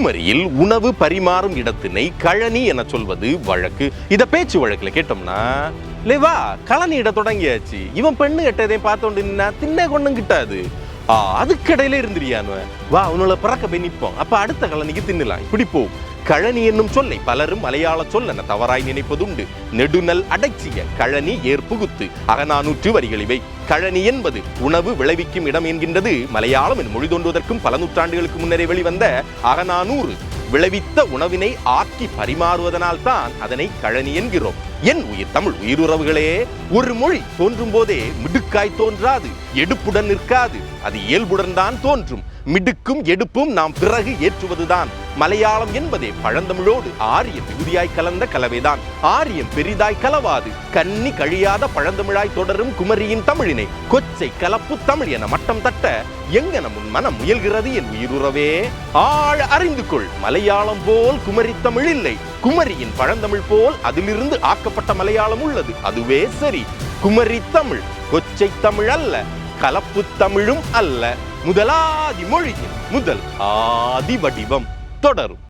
குமரியில் உணவு பரிமாறும் இடத்தினை கழனி என சொல்வது வழக்கு. இத பேச்சு வழக்குல கேட்டோம்னா லேவா கழனி இட தொடங்கியாச்சு. இவன் பெண்ணு கெட்டதையும் பார்த்தோண்டு நின்னா தின்ன கொண்டும் கிட்டாது. ஆ அதுக்கடையில இருந்துறியானு வா உன்னோட பிறக்க போய் நிற்போம் அப்ப அடுத்த கழனிக்கு தின்னலாம். இப்படி போ கழனி என்னும் சொல்லை பலரும் மலையாள சொல் என தவறாய் நினைப்பதுண்டு. நெடுநல் அடைச்சிய கழனி ஏற்புகுத்து. அகநானூற்று வரிகள் இவை கழனி என்பது உணவு விளைவிக்கும் இடம் என்கின்றது. மலையாளம் என் மொழி தோன்றுவதற்கும் பல நூற்றாண்டுகளுக்கு முன்னரே வெளிவந்த அகநானூறு. விளைவித்த உணவினை ஆக்கி பரிமாறுவதனால் தான் அதனை கழனி என்கிறோம். என் உயிர் தமிழ் உயிருறவுகளே ஒரு மொழி தோன்றும் போதே மிடுக்காய் தோன்றாது எடுப்புடன் நிற்காது. அது இயல்புடன் தான் தோன்றும். மிடுக்கும் எடுப்பும் நாம் பிறகு ஏற்றுவதுதான். மலையாளம் என்பதே பழந்தமிழோடு ஆரியம் மிகுதியாய் கலந்த கலவைதான். ஆரியம் பெரிதாய் கலவாது. கன்னி கழியாத பழந்தமிழாய் தொடரும் குமரியின் தமிழினை கொச்சை கலப்பு தமிழ் என மட்டம் தட்ட எங்கன முன் மனம் முயல்கிறது என் உயிருறவே? ஆழ அறிந்து கொள் மலையாளம் போல் குமரி தமிழ் இல்லை. குமரியின் பழந்தமிழ் போல் அதிலிருந்து ஆக்கப்பட்ட மலையாளம் உள்ளது. அதுவே சரி. குமரி தமிழ் கொச்சை தமிழ் அல்ல கலப்பு தமிழும் அல்ல. முதலாதி மொழியின் முதல் ஆதி வடிவம். தொடரும்.